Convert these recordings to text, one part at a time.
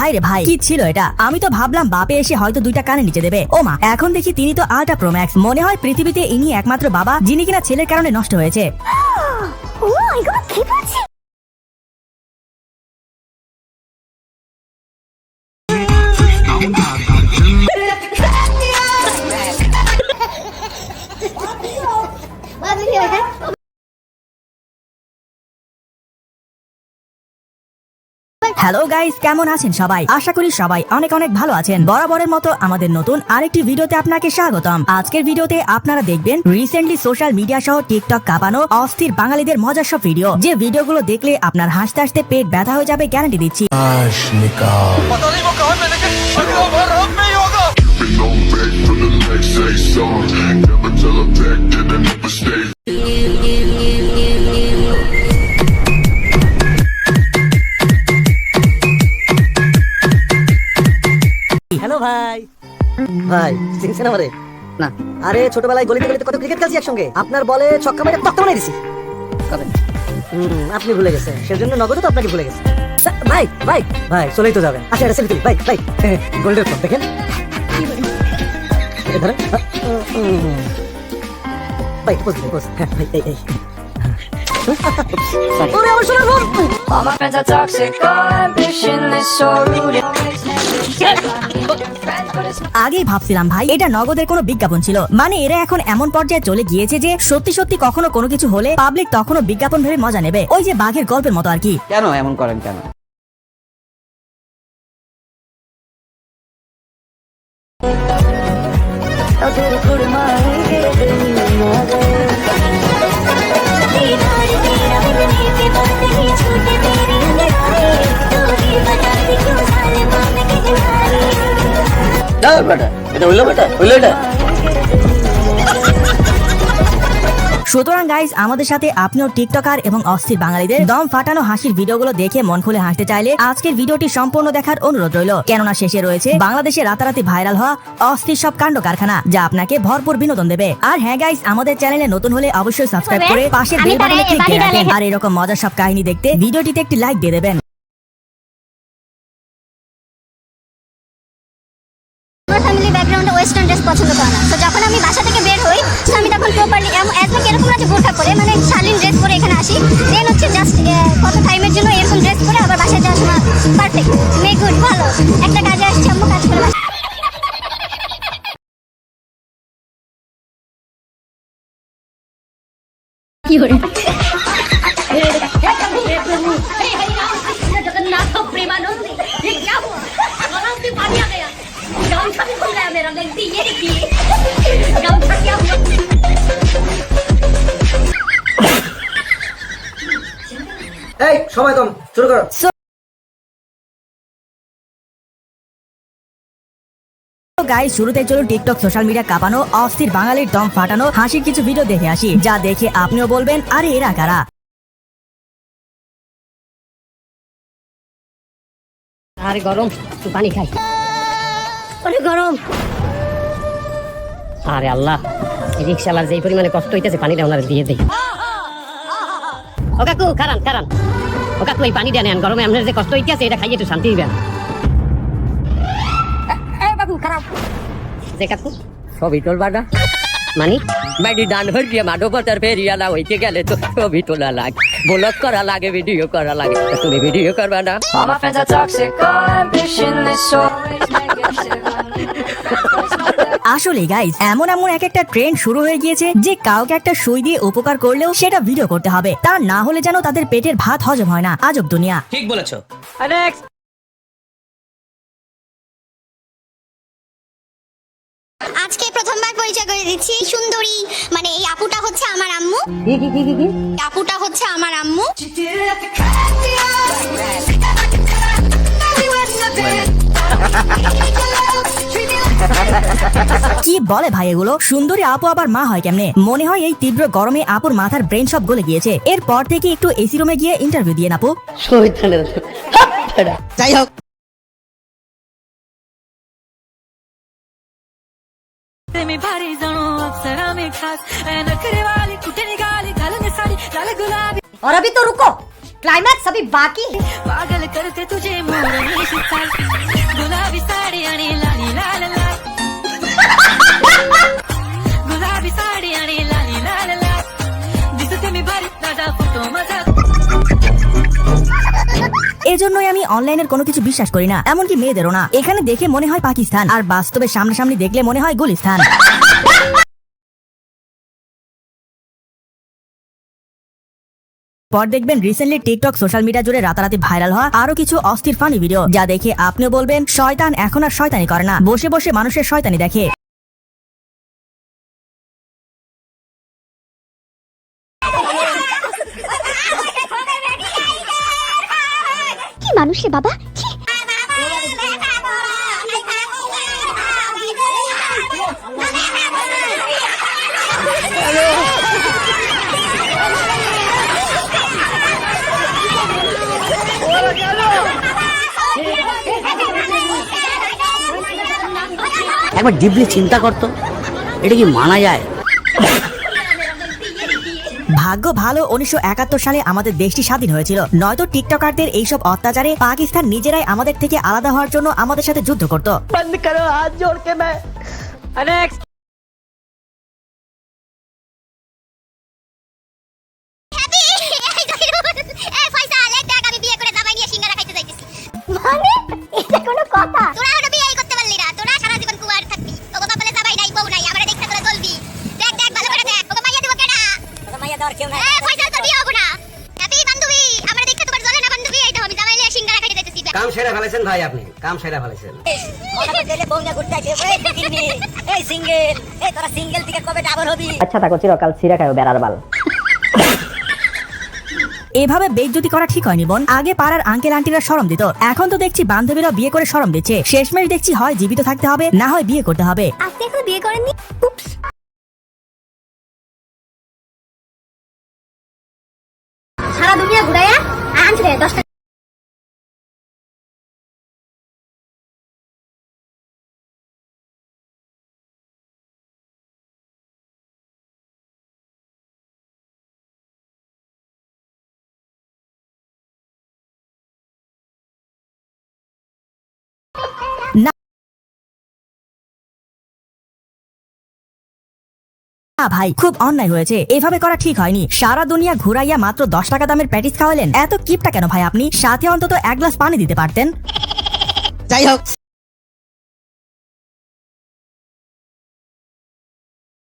ভাই রে ভাই, কি ছিল এটা? আমি তো ভাবলাম বাপে এসে হয়তো দুইটা কানে নিচে দেবে। ও মা, এখন দেখি তিনি তো আল্ট্রা প্রোম্যাক্স মনে হয় পৃথিবীতে ইনি একমাত্র বাবা, যিনি কিনা ছেলের কারণে নষ্ট হয়েছে। হ্যালো গাইস কেমন আছেন সবাই? আশা করি সবাই অনেক অনেক ভালো আছেন। বরাবরের মতো আমাদের নতুন আরেকটি ভিডিওতে আপনাকে স্বাগতম। আজকের ভিডিওতে আপনারা দেখবেন রিসেন্টলি সোশ্যাল মিডিয়া সহ টিকটক কাঁপানো অস্থির বাঙালিদের মজার সব ভিডিও যে ভিডিওগুলো দেখলে আপনার হাসতে হাসতে পেট ব্যথা হয়ে যাবে গ্যারান্টি দিচ্ছি। ভাই চিনছেন আমারে? না। আরে ছোটবেলায় গলিতে গলিতে কত ক্রিকেট খেলছি একসঙ্গে। আপনার বলে ছক্কা মেরে তক্তা বানাই দিছি। কবে আপনি ভুলে গেছেন। সেজন্য নগদও তো আপনাকে ভুলে গেছে। ভাই ভাই ভাই চলেই তো যাবেন। আচ্ছা এটা সেলফি ভাই ভাই গোল্ডের ফোন দেখেন। ধরেন। ভাই পোজ দিন পোজ হ্যাঁ ভাই এই এই। All my friends are toxic, all ambitionless, so rude. আগেই ভাবছিলাম ভাই এটা নগদের কোনো বিজ্ঞাপন ছিল। মানে এরা এখন এমন পর্যায়ে চলে গিয়েছে যে সত্যি সত্যি কখনো কোনো কিছু হলে পাবলিক তখনও বিজ্ঞাপন ভেবে মজা নেবে। ওই যে বাঘের গল্পের মতো আর কি। কেন এমন করেন কেন? I'll সুতরাং গাইজ আমাদের সাথে আপনিও টিকটকার এবং অস্থির বাঙালিদের দম ফাটানো হাসির ভিডিওগুলো দেখে মন খুলে হাসতে চাইলে আজকের ভিডিওটি সম্পূর্ণ দেখার অনুরোধ রইল। কেননা শেষে রয়েছে বাংলাদেশে রাতারাতি ভাইরাল হওয়া অস্থির সব কাণ্ড কারখানা যা আপনাকে ভরপুর বিনোদন দেবে। আর হ্যাঁ গাইজ আমাদের চ্যানেলে নতুন হলে অবশ্যই সাবস্ক্রাইব করে পাশের বেল বাটনে ক্লিক দিয়ে বাড়ি আর এরকম মজার সব কাহিনী দেখতে ভিডিওটিতে একটি লাইক দিয়ে দেবেন। পছন্দ করে না। তো যখন আমি বাসা থেকে বের হই তো আমি তখন প্রপারলি একদম এরকম না যে বোরখা পরে মানে শালীন ড্রেস পরে এখানে আসি। দেন হচ্ছে জাস্ট কত টাইমের জন্য এরকম ড্রেস পরে আবার বাসায় যাওয়ার সময় পারফেক্ট মে গুড ভালো। একটা কাজে আসছি, আম্মু কাজ করে কি করে गमछा भी खुल गया मेरा लगती ये देखिए गमछा क्या हुआ এই সময় কম শুরু করো গাইজ শুরুতে চলুন টিকটক সোশ্যাল মিডিয়া কাঁপানো অস্থির বাঙালির দম ফাটানো হাসির কিছু ভিডিও দেখে আসি যা দেখে আপনিও বলবেন আরে এরা কারা আরে গরম একটু পানি খাই অনেক গরম। আরে আল্লাহ রিক্সালার যেই পরিমাণে কষ্ট হইতেছে পানিটা ওনার দিয়ে দেই। ও কাকু কারান খারান। ও কাকু এই পানিটা নেন গরমে আপনার যে কষ্ট হইতেছে এটা খাইয়ে একটু শান্তি দিবেন বাবু খারাপ। যে কাকু। ছবি তোলবাটা মানি? হয়ে গিয়ে ফেরিয়ালা হইতে গেলে তো ছবি তোলা লাগে ব্লগ করা লাগে ভিডিও করা লাগে। তুমি ভিডিও করবা না. আসলে গাইজ এমন এমন এক একটা ট্রেন্ড শুরু হয়ে গিয়েছে যে কাউকে একটা সুই দিয়ে উপকার করলেও সেটা ভিডিও করতে হবে। তা না হলে যেন তাদের পেটের ভাত হজম হয় না। আজব দুনিয়া। ঠিক বলেছ। আজকে প্রথমবার পরিচয় করে দিচ্ছি সুন্দরী মানে এই আপুটা হচ্ছে আমার আম্মু। কি কি কি কি কি? আপুটা হচ্ছে আমার আম্মু। কি বলে ভাই এগুলো? সুন্দরী আপু আবার মা হয় কেমনে? মনে হয় এই তীব্র গরমে আপুর মাথার ব্রেন সব গলে গিয়েছে। এরপর থেকে একটু এসি রুমে গিয়ে ইন্টারভিউ দিয়ে আপু? যাই হোক। मी भारी जणू अप्सरा मी खास। नखरे वाली कुठे निघाली घालून साडी लाल गुलाबी। और अभी तो रुको। क्लाइमैक्स अभी बाकी है। पागल करते तुझे गुलाबी साडी आणि लाली लाल लाल। गुलाबी साडी आणि लाली लाल लाल। दिसते मी भारी दादा फ़ोटो माझा এজন্যই আমি অনলাইনের কোনো কিছু বিশ্বাস করি না, এমনকি মেয়েদেরও না। এখানে দেখে মনে হয় পাকিস্তান, আর বাস্তবে সামনাসামনি দেখলে মনে হয় গুলিস্তান। পর দেখবেন রিসেন্টলি টিকটক সোশ্যাল মিডিয়া জুড়ে রাতারাতি ভাইরাল হওয়া আরও কিছু অস্থির ফানি ভিডিও যা দেখে আপনিও বলবেন, শয়তান এখন আর শয়তানি করে না। বসে বসে মানুষের শয়তানি দেখে। মানুষ বাবা? একবার ডিপলি চিন্তা করতো এটা কি মানা যায়? ভাগ্য ভালো উনিশশো একাত্তর সালে আমাদের দেশটি স্বাধীন হয়েছিল। নয়তো টিকটকারদের এইসব অত্যাচারে পাকিস্তান নিজেরাই আমাদের থেকে আলাদা হওয়ার জন্য আমাদের সাথে যুদ্ধ করত। এই ফয়সাল এই দেখ আমি বিয়ে করে জামাই নিয়ে সিঙ্গারা খাইতে যাইতেছি। মানে? এটা কোনো কথা। কাম সেরা ফেলেছেন ভাই আপনি কাম সেরা ফেলেছেন। আচ্ছা থাকো চিরকাল সিরা খাও বেড়ার বাল। এভাবে বেজ্জতি করা ঠিক হয়নি বোন। আগে পাড়ার আঙ্কেল আন্টিরা শরম দিত। এখন তো দেখছি বান্ধবীরা বিয়ে করে শরম দিচ্ছে। শেষমেশ দেখছি হয় জীবিত থাকতে হবে না হয় বিয়ে করতে হবে। আপনি এখনও বিয়ে করেননি? ভাই খুব অন্যায় হয়েছে। এভাবে করা ঠিক হয়নি। সারা দুনিয়া ঘুরাইয়া মাত্র দশ টাকা দামের প্যাটিস খাওয়ালেন। এত কিপটা কেন ভাই আপনি? সাথে অন্তত এক গ্লাস পানি দিতে পারতেন। যাই হোক।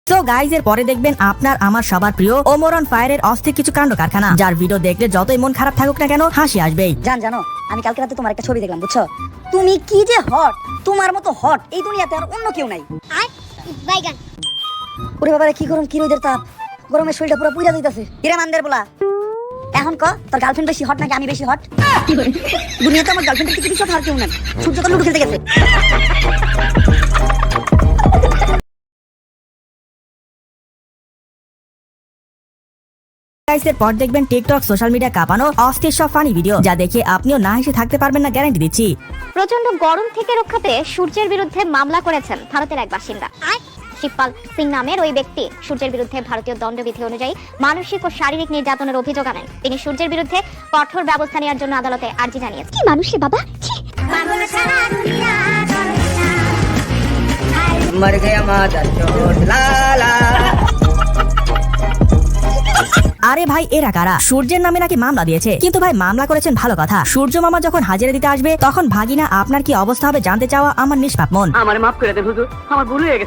তো গাইজ এর পরে দেখবেন আপনার আমার সবার প্রিয় ওমরন ফায়ারের অস্থির কিছু কাণ্ড কারখানা। যার ভিডিও দেখলে যতই মন খারাপ থাকুক না কেন হাসি আসবেই। জান জানো আমি কালকে রাতে তোমার একটা ছবি দেখলাম বুঝছ? তুমি কি যে হট তোমার মতো হট এই দুনিয়াতে আর অন্য কেউ নাই। আর বাইগান ওরে বাবারে কি গরম কি রোদের তাপ। গরমের শরীরটা পুরো পুইরা দিতেছে কিরে মানদের বলা এখন ক তোর গার্লফ্রেন্ড বেশি হট নাকি আমি বেশি হট দুনিয়াতে আমার গার্লফ্রেন্ডের কিছু কিছু আর কেউ নাই। সূর্য তো লুডু খেলতে গেছে পর দেখবেন টিকটক সোশ্যাল মিডিয়া কাঁপানো অস্থির সব ফানি ভিডিও যা দেখে আপনিও না হেসে থাকতে পারবেন না গ্যারান্টি দিচ্ছি। প্রচণ্ড গরম থেকে রক্ষাতে সূর্যের বিরুদ্ধে মামলা করেছেন ভারতের এক বাসিন্দা। শিবপাল সিং নামের ওই ব্যক্তি সূর্যের বিরুদ্ধে ভারতীয় দণ্ডবিধি অনুযায়ী মানসিক ও শারীরিক নির্যাতনের অভিযোগ আনেন। তিনি সূর্যের বিরুদ্ধে কঠোর ব্যবস্থা নেওয়ার জন্য আদালতে আর্জি জানিয়েছেন। কি মানুষ বাবা? মর গয়া মাদার চোট লালা আরে ভাই এরা কারা? সূর্যের নামে নাকি মামলা দিয়েছে? কিন্তু ভাই মামলা করেছেন ভালো কথা। সূর্য মামা যখন হাজিরা দিতে আসবে তখন ভাগিনা আপনার কি অবস্থা হবে জানতে চাওয়া আমার নিষ্পাপ মন। আমার মাফ করে দেন হুজুর। আমার ভুল হয়ে গেছে।